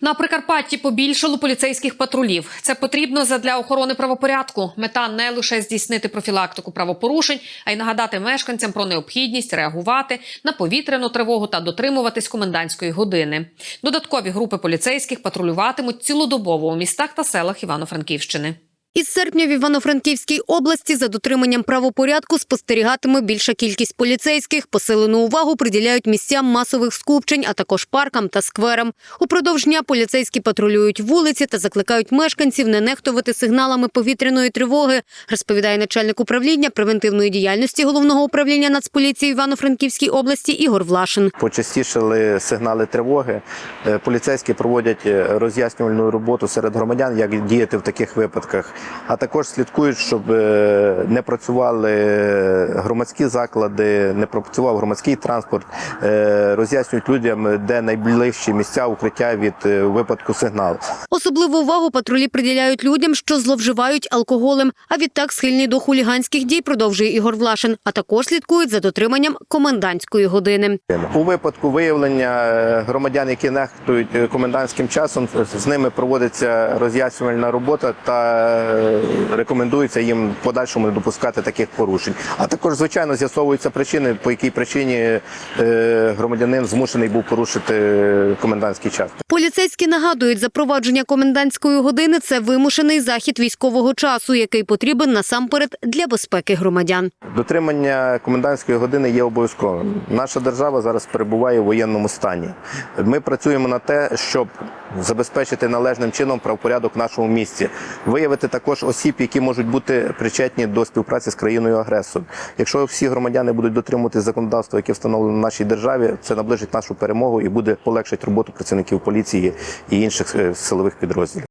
На Прикарпатті побільшало поліцейських патрулів. Це потрібно задля охорони правопорядку. Мета не лише здійснити профілактику правопорушень, а й нагадати мешканцям про необхідність реагувати на повітряну тривогу та дотримуватись комендантської години. Додаткові групи поліцейських патрулюватимуть цілодобово у містах та селах Івано-Франківщини. Із серпня в Івано-Франківській області за дотриманням правопорядку спостерігатиме більша кількість поліцейських. Посилену увагу приділяють місцям масових скупчень, а також паркам та скверам. Упродовж дня поліцейські патрулюють вулиці та закликають мешканців не нехтувати сигналами повітряної тривоги, розповідає начальник управління превентивної діяльності головного управління Нацполіції Івано-Франківській області Ігор Влашин. Почастішали сигнали тривоги. Е, Поліцейські проводять е, роз'яснювальну роботу серед громадян, як діяти в таких випадках. А також слідкують, щоб е, не працювали громадські заклади, не працював громадський транспорт. Е, Роз'яснюють людям, де найближчі місця укриття від е, випадку сигналу. Особливу увагу патрулі приділяють людям, що зловживають алкоголем, а відтак схильні до хуліганських дій, продовжує Ігор Влашин, а також слідкують за дотриманням комендантської години. У випадку виявлення громадян, які нехтують комендантським часом, з ними проводиться роз'яснювальна робота та рекомендується їм в подальшому не допускати таких порушень. А також, звичайно, з'ясовуються причини, по якій причині е, громадянин змушений був порушити комендантський час. Поліцейські нагадують, запровадження комендантської години це вимушений захід військового часу, який потрібен насамперед для безпеки громадян. Дотримання комендантської години є обов'язковим. Наша держава зараз перебуває у воєнному стані. Ми працюємо на те, щоб забезпечити належним чином правопорядок в нашому місті, виявити також осіб, які можуть бути причетні до співпраці з країною агресором. Якщо всі громадяни будуть дотримуватись законодавства, яке встановлено в нашій державі, це наближить нашу перемогу і буде полегшити роботу працівників поліції і інших е, силових підрозділів.